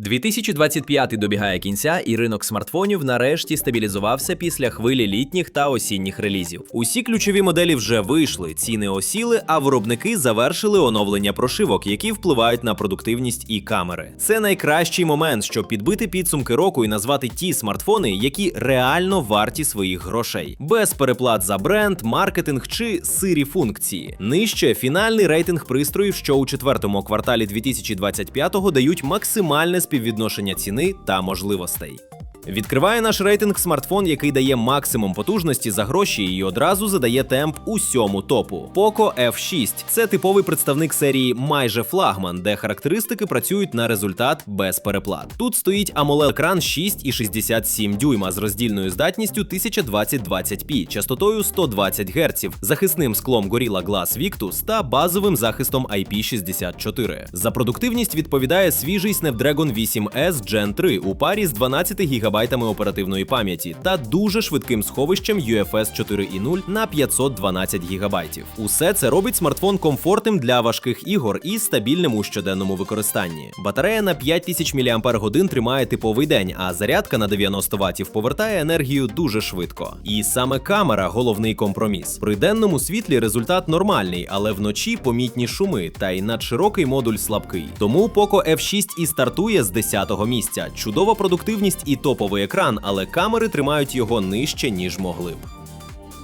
2025 добігає кінця, і ринок смартфонів нарешті стабілізувався після хвилі літніх та осінніх релізів. Усі ключові моделі вже вийшли, ціни осіли, а виробники завершили оновлення прошивок, які впливають на продуктивність і камери. Це найкращий момент, щоб підбити підсумки року і назвати ті смартфони, які реально варті своїх грошей, без переплат за бренд, маркетинг чи сирі функції. Нижче фінальний рейтинг пристроїв, що у четвертому кварталі 2025-го дають максимальне співвідношення ціни та можливостей. Відкриває наш рейтинг смартфон, який дає максимум потужності за гроші і одразу задає темп усьому топу. Poco F6 це типовий представник серії майже флагман, де характеристики працюють на результат без переплат. Тут стоїть amoled екран 6,67 дюйма з роздільною здатністю 1020-20p, частотою 120 Гц, захисним склом Gorilla Glass Victus та базовим захистом IP64. За продуктивність відповідає свіжий Snapdragon 8S Gen 3 у парі з 12 ГБ оперативної пам'яті та дуже швидким сховищем UFS 4.0 на 512 ГБ. Усе це робить смартфон комфортним для важких ігор і стабільним у щоденному використанні. Батарея на 5000 мАч тримає типовий день, а зарядка на 90 Вт повертає енергію дуже швидко. І саме камера головний компроміс. При денному світлі результат нормальний, але вночі помітні шуми, та й надширокий модуль слабкий. Тому Poco F6 і стартує з 10-го місця. Чудова продуктивність і топовий екран, але камери тримають його нижче, ніж могли б.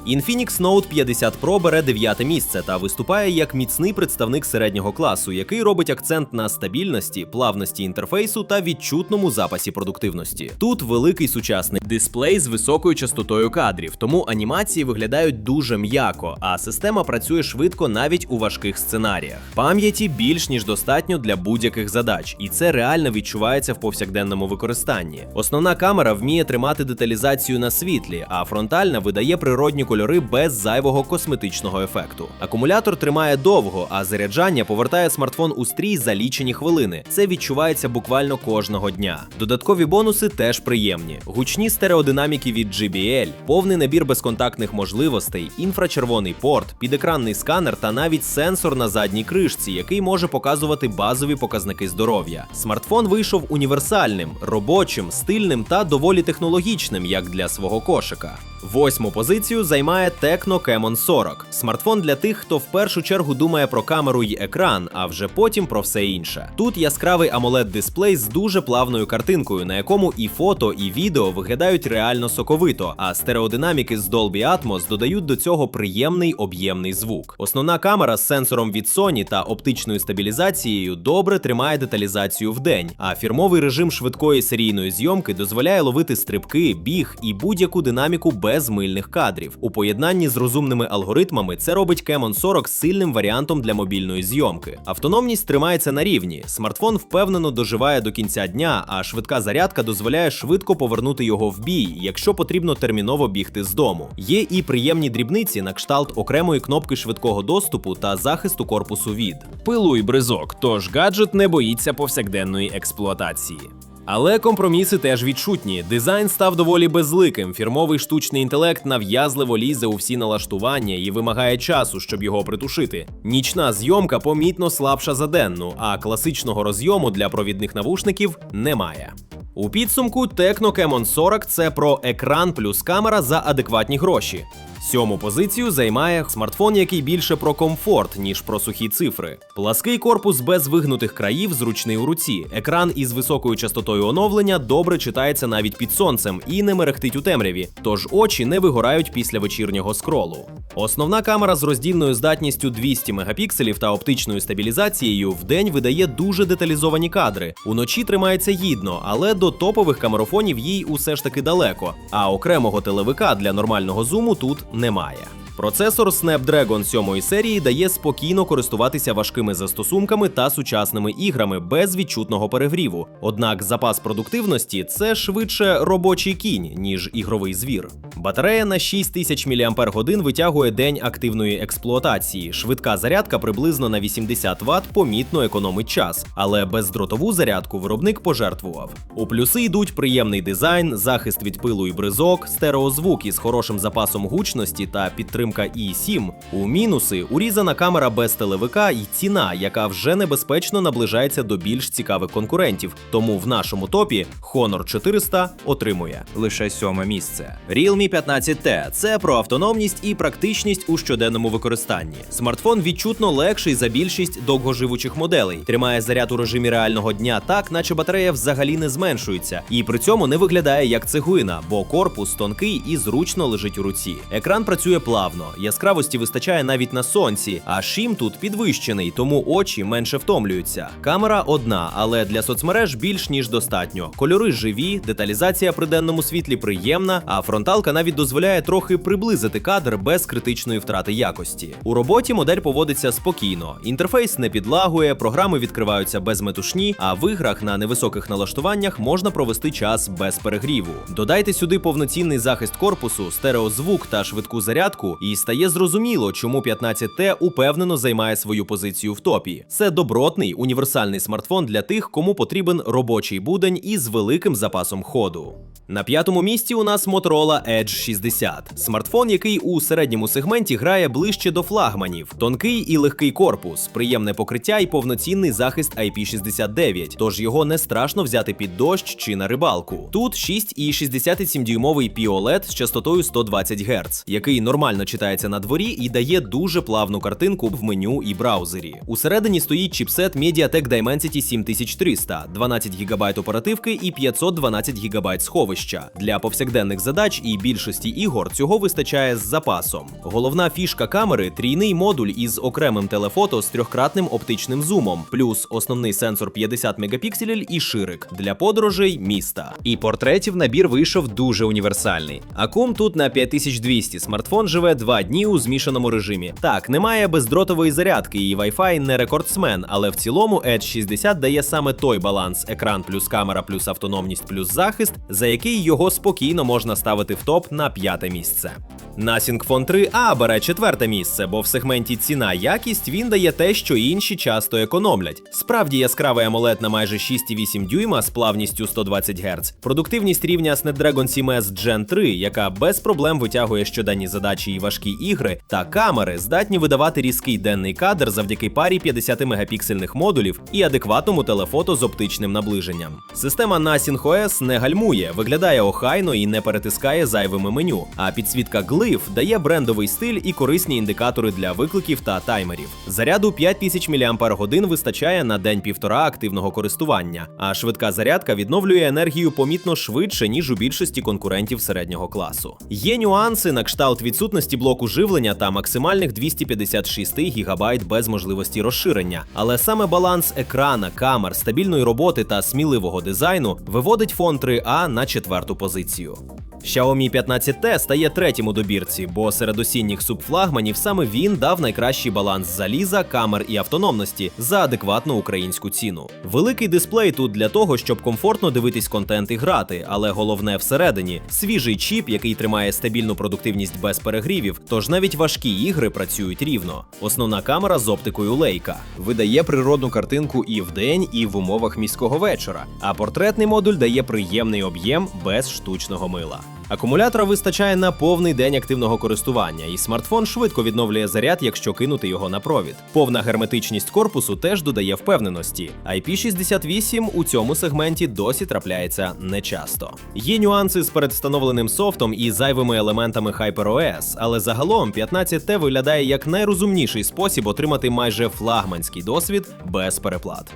Infinix Note 50 Pro бере дев'яте місце та виступає як міцний представник середнього класу, який робить акцент на стабільності, плавності інтерфейсу та відчутному запасі продуктивності. Тут великий сучасний дисплей з високою частотою кадрів, тому анімації виглядають дуже м'яко, а система працює швидко навіть у важких сценаріях. Пам'яті більш ніж достатньо для будь-яких задач, і це реально відчувається в повсякденному використанні. Основна камера вміє тримати деталізацію на світлі, а фронтальна видає природні кольори без зайвого косметичного ефекту. Акумулятор тримає довго, а заряджання повертає смартфон у стрій за лічені хвилини. Це відчувається буквально кожного дня. Додаткові бонуси теж приємні: гучні стереодинаміки від JBL, повний набір безконтактних можливостей, інфрачервоний порт, підекранний сканер та навіть сенсор на задній кришці, який може показувати базові показники здоров'я. Смартфон вийшов універсальним, робочим, стильним та доволі технологічним, як для свого кошика. Восьму позицію займає Tecno Camon 40 смартфон для тих, хто в першу чергу думає про камеру й екран, а вже потім про все інше. Тут яскравий amoled дисплей з дуже плавною картинкою, на якому і фото, і відео виглядають реально соковито, а стереодинаміки з Dolby Atmos додають до цього приємний об'ємний звук. Основна камера з сенсором від Sony та оптичною стабілізацією добре тримає деталізацію в день, а фірмовий режим швидкої серійної зйомки дозволяє ловити стрибки, біг і будь-яку динаміку без мильних кадрів. У поєднанні з розумними алгоритмами це робить Camon 40 сильним варіантом для мобільної зйомки. Автономність тримається на рівні. Смартфон впевнено доживає до кінця дня, а швидка зарядка дозволяє швидко повернути його в бій, якщо потрібно терміново бігти з дому. Є і приємні дрібниці на кшталт окремої кнопки швидкого доступу та захисту корпусу від пилу і бризок. Тож гаджет не боїться повсякденної експлуатації. Але компроміси теж відчутні. Дизайн став доволі безликим. Фірмовий штучний інтелект нав'язливо лізе у всі налаштування і вимагає часу, щоб його притушити. Нічна зйомка помітно слабша за денну, а класичного розйому для провідних навушників немає. У підсумку Tecno Camon 40 це про екран плюс камера за адекватні гроші. Сьому позицію займає смартфон, який більше про комфорт, ніж про сухі цифри. Плаский корпус без вигнутих країв, зручний у руці. Екран із високою частотою оновлення добре читається навіть під сонцем і не мерехтить у темряві, тож очі не вигорають після вечірнього скролу. Основна камера з роздільною здатністю 200 мегапікселів та оптичною стабілізацією вдень видає дуже деталізовані кадри. Уночі тримається гідно, але до топових камерофонів їй усе ж таки далеко. А окремого телевика для нормального зуму тут немає. Процесор Snapdragon 7 серії дає спокійно користуватися важкими застосунками та сучасними іграми без відчутного перегріву. Однак запас продуктивності це швидше робочий кінь, ніж ігровий звір. Батарея на 6000 мАч витягує день активної експлуатації. Швидка зарядка приблизно на 80 Вт помітно економить час, але бездротову зарядку виробник пожертвував. У плюси йдуть приємний дизайн, захист від пилу і бризок, стереозвук із хорошим запасом гучності та підтримка підтримка i7. У мінуси урізана камера без телевика і ціна, яка вже небезпечно наближається до більш цікавих конкурентів. Тому в нашому топі Honor 400 отримує лише сьоме місце. Realme 15T – це про автономність і практичність у щоденному використанні. Смартфон відчутно легший за більшість довгоживучих моделей, тримає заряд у режимі реального дня так, наче батарея взагалі не зменшується, і при цьому не виглядає як цеглина, бо корпус тонкий і зручно лежить у руці. Екран працює плавно, яскравості вистачає навіть на сонці, а шим тут підвищений, тому очі менше втомлюються. Камера одна, але для соцмереж більш ніж достатньо. Кольори живі, деталізація при денному світлі приємна, а фронталка навіть дозволяє трохи приблизити кадр без критичної втрати якості. У роботі модель поводиться спокійно. Інтерфейс не підлагує, програми відкриваються без метушні, а в іграх на невисоких налаштуваннях можна провести час без перегріву. Додайте сюди повноцінний захист корпусу, стереозвук та швидку зарядку, і стає зрозуміло, чому 15T упевнено займає свою позицію в топі. Це добротний універсальний смартфон для тих, кому потрібен робочий будень із великим запасом ходу. На п'ятому місці у нас Motorola Edge 60. Смартфон, який у середньому сегменті грає ближче до флагманів, тонкий і легкий корпус, приємне покриття і повноцінний захист IP69, тож його не страшно взяти під дощ чи на рибалку. Тут 6,67-дюймовий POLED з частотою 120 Гц, який нормально читається на дворі і дає дуже плавну картинку в меню і браузері. Усередині стоїть чіпсет MediaTek Dimensity 7300, 12 ГБ оперативки і 512 ГБ сховища. Для повсякденних задач і більшості ігор цього вистачає з запасом. Головна фішка камери трійний модуль із окремим телефото з трьохкратним оптичним зумом, плюс основний сенсор 50 мегапікселів і ширик для подорожей міста. І портретів набір вийшов дуже універсальний. Акум тут на 5200. Смартфон живе два дні у змішаному режимі. Так, немає бездротової зарядки, і Wi-Fi не рекордсмен, але в цілому Edge 60 дає саме той баланс: екран плюс камера, плюс автономність, плюс захист, за який його спокійно можна ставити в топ на п'яте місце. Насінг Phone 3A бере четверте місце, бо в сегменті ціна якість він дає те, що інші часто економлять. Справді яскравий AMOLED на майже 6,8 дюйма з плавністю 120 Гц, продуктивність рівня Snapdragon 7 S Gen 3, яка без проблем витягує щоденні задачі і важкі ігри, та камери здатні видавати різкий денний кадр завдяки парі 50 мегапіксельних модулів і адекватному телефото з оптичним наближенням. Система Nasing OS не гальмує, виглядає охайно і не перетискає зайвими меню. А підсвітка Glyph дає брендовий стиль і корисні індикатори для викликів та таймерів. Заряду 5000 мАч вистачає на день-півтора активного користування, а швидка зарядка відновлює енергію помітно швидше, ніж у більшості конкурентів середнього класу. Є нюанси на кшталт відсутності блоку живлення та максимальних 256 ГБ без можливості розширення. Але саме баланс екрана, камер, стабільної роботи та сміливого дизайну виводить фон 3A на четверту позицію. Xiaomi 15T стає третім у добірці, бо серед осінніх субфлагманів саме він дав найкращий баланс заліза, камер і автономності за адекватну українську ціну. Великий дисплей тут для того, щоб комфортно дивитись контент і грати, але головне всередині свіжий чіп, який тримає стабільну продуктивність без перегрівів, тож навіть важкі ігри працюють рівно. Основна камера з оптикою Leica видає природну картинку і вдень, і в умовах міського вечора. А портретний модуль дає приємний об'єм без штучного мила. Акумулятора вистачає на повний день активного користування, і смартфон швидко відновлює заряд, якщо кинути його на провід. Повна герметичність корпусу теж додає впевненості. IP68 у цьому сегменті досі трапляється нечасто. Є нюанси з передвстановленим софтом і зайвими елементами HyperOS, але загалом 15T виглядає як найрозумніший спосіб отримати майже флагманський досвід без переплат.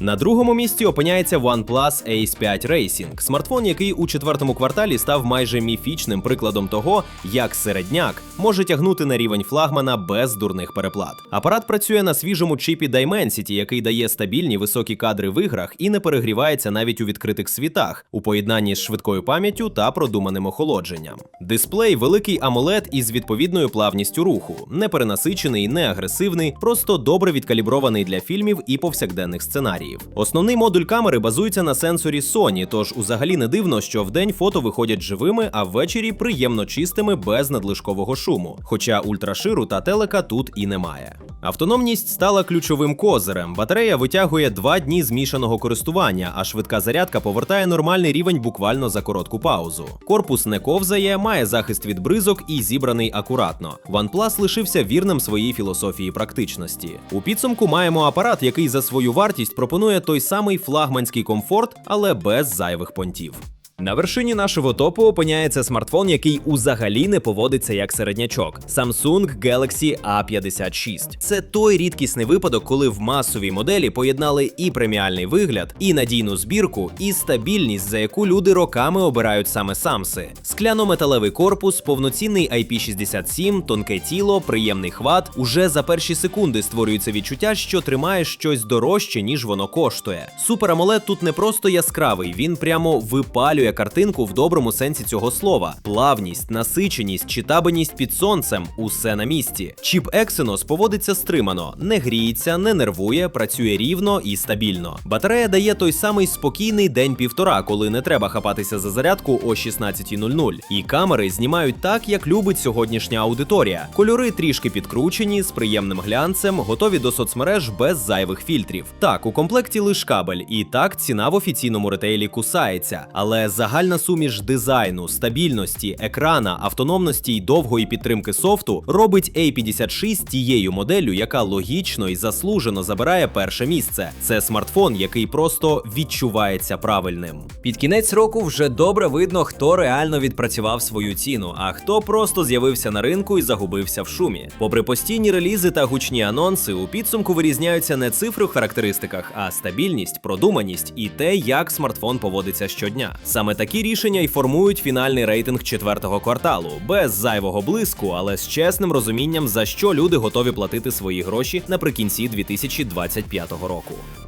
На другому місці опиняється OnePlus Ace 5 Racing, смартфон, який у четвертому кварталі став майже міфічним прикладом того, як середняк може тягнути на рівень флагмана без дурних переплат. Апарат працює на свіжому чіпі Dimensity, який дає стабільні високі кадри в іграх і не перегрівається навіть у відкритих світах, у поєднанні з швидкою пам'яттю та продуманим охолодженням. Дисплей великий AMOLED із відповідною плавністю руху, не перенасичений, не агресивний, просто добре відкалібрований для фільмів і повсякденних сценаріїв. Основний модуль камери базується на сенсорі Sony, тож узагалі не дивно, що вдень фото виходять живими, а ввечері приємно чистими без надлишкового шуму. Хоча ультраширу та телека тут і немає. Автономність стала ключовим козирем. Батарея витягує два дні змішаного користування, а швидка зарядка повертає нормальний рівень буквально за коротку паузу. Корпус не ковзає, має захист від бризок і зібраний акуратно. OnePlus лишився вірним своїй філософії практичності. У підсумку маємо апарат, який за свою вартість пропонує той самий флагманський комфорт, але без зайвих понтів. На вершині нашого топу опиняється смартфон, який узагалі не поводиться як середнячок Samsung Galaxy A56. Це той рідкісний випадок, коли в масовій моделі поєднали і преміальний вигляд, і надійну збірку, і стабільність, за яку люди роками обирають саме самси. Скляно-металевий корпус, повноцінний IP67, тонке тіло, приємний хват. Уже за перші секунди створюється відчуття, що тримає щось дорожче, ніж воно коштує. Супер AMOLED тут не просто яскравий, він прямо випалює картинку в доброму сенсі цього слова. Плавність, насиченість, читабельність під сонцем усе на місці. Чіп Exynos поводиться стримано, не гріється, не нервує, працює рівно і стабільно. Батарея дає той самий спокійний день-півтора, коли не треба хапатися за зарядку о 16.00. І камери знімають так, як любить сьогоднішня аудиторія. Кольори трішки підкручені, з приємним глянцем, готові до соцмереж без зайвих фільтрів. Так, у комплекті лиш кабель, і так ціна в офіційному ретейлі кусається. Але загальна суміш дизайну, стабільності, екрана, автономності й довгої підтримки софту робить A56 тією моделлю, яка логічно і заслужено забирає перше місце. Це смартфон, який просто відчувається правильним. Під кінець року вже добре видно, хто реально відпрацював свою ціну, а хто просто з'явився на ринку і загубився в шумі. Попри постійні релізи та гучні анонси, у підсумку вирізняються не цифри в характеристиках, а стабільність, продуманість і те, як смартфон поводиться щодня. Саме такі рішення й формують фінальний рейтинг четвертого кварталу, без зайвого блиску, але з чесним розумінням, за що люди готові платити свої гроші наприкінці 2025 року.